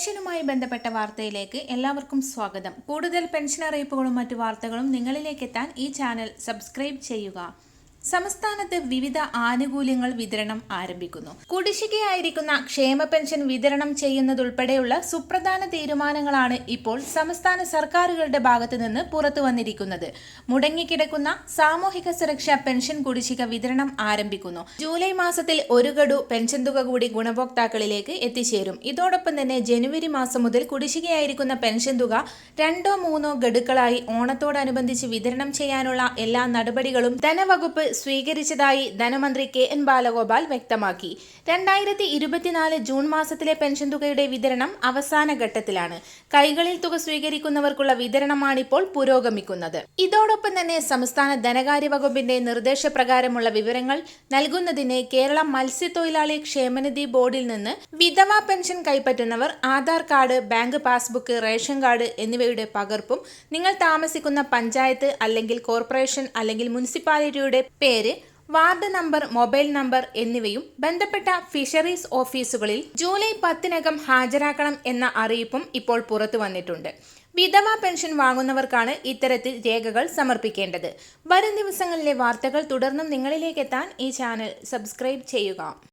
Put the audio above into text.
പെൻഷനുമായി ബന്ധപ്പെട്ട വാർത്തയിലേക്ക് എല്ലാവർക്കും സ്വാഗതം. കൂടുതൽ പെൻഷൻ അറിയിപ്പുകളും മറ്റു വാർത്തകളും നിങ്ങളിലേക്ക് എത്താൻ ഈ ചാനൽ സബ്സ്ക്രൈബ് ചെയ്യുക. സംസ്ഥാനത്ത് വിവിധ ആനുകൂല്യങ്ങൾ വിതരണം ആരംഭിക്കുന്നു. കുടിശ്ശികയായിരിക്കുന്ന ക്ഷേമ പെൻഷൻ വിതരണം ചെയ്യുന്നതുൾപ്പെടെയുള്ള സുപ്രധാന തീരുമാനങ്ങളാണ് ഇപ്പോൾ സംസ്ഥാന സർക്കാരുകളുടെ ഭാഗത്തു നിന്ന് പുറത്തു വന്നിരിക്കുന്നത്. മുടങ്ങിക്കിടക്കുന്ന സാമൂഹിക സുരക്ഷാ പെൻഷൻ കുടിശ്ശിക വിതരണം ആരംഭിക്കുന്നു. ജൂലൈ മാസത്തിൽ ഒരു ഗഡു പെൻഷൻ തുക കൂടി ഗുണഭോക്താക്കളിലേക്ക് എത്തിച്ചേരും. ഇതോടൊപ്പം തന്നെ ജനുവരി മാസം മുതൽ കുടിശ്ശികയായിരിക്കുന്ന പെൻഷൻ തുക രണ്ടോ മൂന്നോ ഗഡുക്കളായി ഓണത്തോടനുബന്ധിച്ച് വിതരണം ചെയ്യാനുള്ള എല്ലാ നടപടികളും ധനവകുപ്പ് സ്വീകരിച്ചതായി ധനമന്ത്രി കെ എൻ ബാലഗോപാൽ വ്യക്തമാക്കി. രണ്ടായിരത്തി ഇരുപത്തിനാല് ജൂൺ മാസത്തിലെ പെൻഷൻ തുകയുടെ വിതരണം അവസാന ഘട്ടത്തിലാണ്. കൈകളിൽ തുക സ്വീകരിക്കുന്നവർക്കുള്ള വിതരണമാണിപ്പോൾ പുരോഗമിക്കുന്നത്. ഇതോടൊപ്പം തന്നെ സംസ്ഥാന ധനകാര്യ വകുപ്പിന്റെ നിർദ്ദേശപ്രകാരമുള്ള വിവരങ്ങൾ നൽകുന്നതിന് കേരള മത്സ്യത്തൊഴിലാളി ക്ഷേമനിധി ബോർഡിൽ നിന്ന് വിധവാ pension കൈപ്പറ്റുന്നവർ Aadhaar card bank passbook ration card എന്നിവയുടെ പകർപ്പും നിങ്ങൾ താമസിക്കുന്ന പഞ്ചായത്ത് അല്ലെങ്കിൽ കോർപ്പറേഷൻ അല്ലെങ്കിൽ മുനിസിപ്പാലിറ്റിയുടെ പേര് വാർഡ് നമ്പർ മൊബൈൽ നമ്പർ എന്നിവയും ബന്ധപ്പെട്ട ഫിഷറീസ് ഓഫീസുകളിൽ ജൂലൈ പത്തിനകം ഹാജരാക്കണം എന്ന അറിയിപ്പും ഇപ്പോൾ പുറത്തു വന്നിട്ടുണ്ട്. വിധവ പെൻഷൻ വാങ്ങുന്നവർക്കാണ് ഇത്തരത്തിൽ രേഖകൾ സമർപ്പിക്കേണ്ടത്. വരും ദിവസങ്ങളിലെ വാർത്തകൾ തുടർന്നും നിങ്ങളിലേക്ക് എത്താൻ ഈ ചാനൽ സബ്സ്ക്രൈബ് ചെയ്യുക.